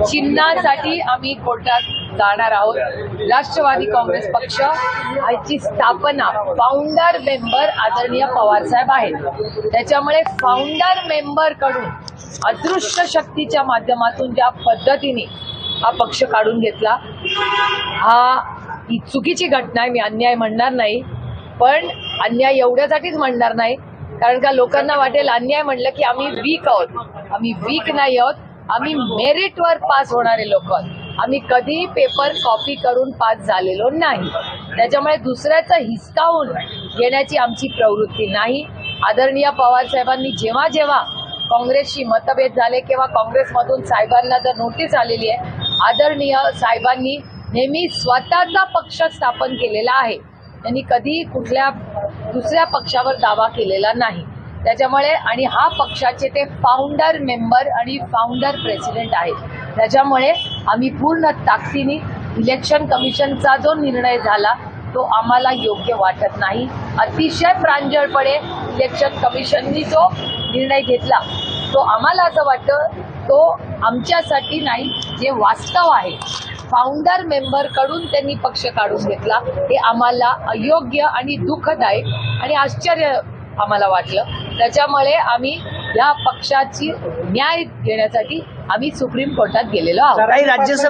चिन्हासाठी आम्ही कोर्टात जाणार आहोत. राष्ट्रवादी काँग्रेस पक्ष याची स्थापना फाउंडर मेंबर आदरणीय पवारसाहेब आहेत. त्याच्यामुळे फाउंडर मेंबरकडून अदृश्य शक्तीच्या माध्यमातून ज्या पद्धतीने हा पक्ष काढून घेतला हा ही चुकीची घटना आहे मी अन्याय म्हणणार नाही. पण अन्याय एवढ्यासाठीच म्हणणार नाही कारण का लोकांना वाटेल अन्याय म्हणलं की आम्ही वीक आहोत. आम्ही वीक नाही आहोत. आम्ही मेरिटवर पास होणारे लोक आहोत. आम्ही कधी पेपर कॉपी करून पास झालेलो नाही. त्याच्यामुळे दुसऱ्याचं हिसकावून घेण्याची आमची प्रवृत्ती नाही. आदरणीय पवार साहेबांनी जेव्हा जेव्हा काँग्रेसशी मतभेद झाले किंवा काँग्रेसमधून साहेबांना जर नोटीस आलेली आहे आदरणीय साहेबांनी नेहमी स्वतःचा पक्ष स्थापन केलेला आहे. त्यांनी कधी कुठल्या दुसऱ्या पक्षावर दावा केलेला नाही. त्याच्यामुळे आणि हा पक्षाचे ते फाउंडर मेंबर आणि फाउंडर प्रेसिडेंट आहेत. त्याच्यामुळे आम्ही पूर्ण ताकदीने इलेक्शन कमिशनचा जो निर्णय झाला तो आम्हाला योग्य वाटत नाही. अतिशय प्रांजळपणे इलेक्शन कमिशननी जो निर्णय घेतला तो आम्हाला असं वाटतं तो आमच्यासाठी नाही जे वास्तव आहे. फाउंडर मेंबरकडून त्यांनी पक्ष काढून घेतला हे आम्हाला अयोग्य आणि दुःखदायक आणि आश्चर्य आम्हाला वाटलं. त्याच्यामुळे आम्ही या पक्षाची न्याय घेण्यासाठी आम्ही सुप्रीम कोर्टात गेलेलो आहोत. राज्यसभा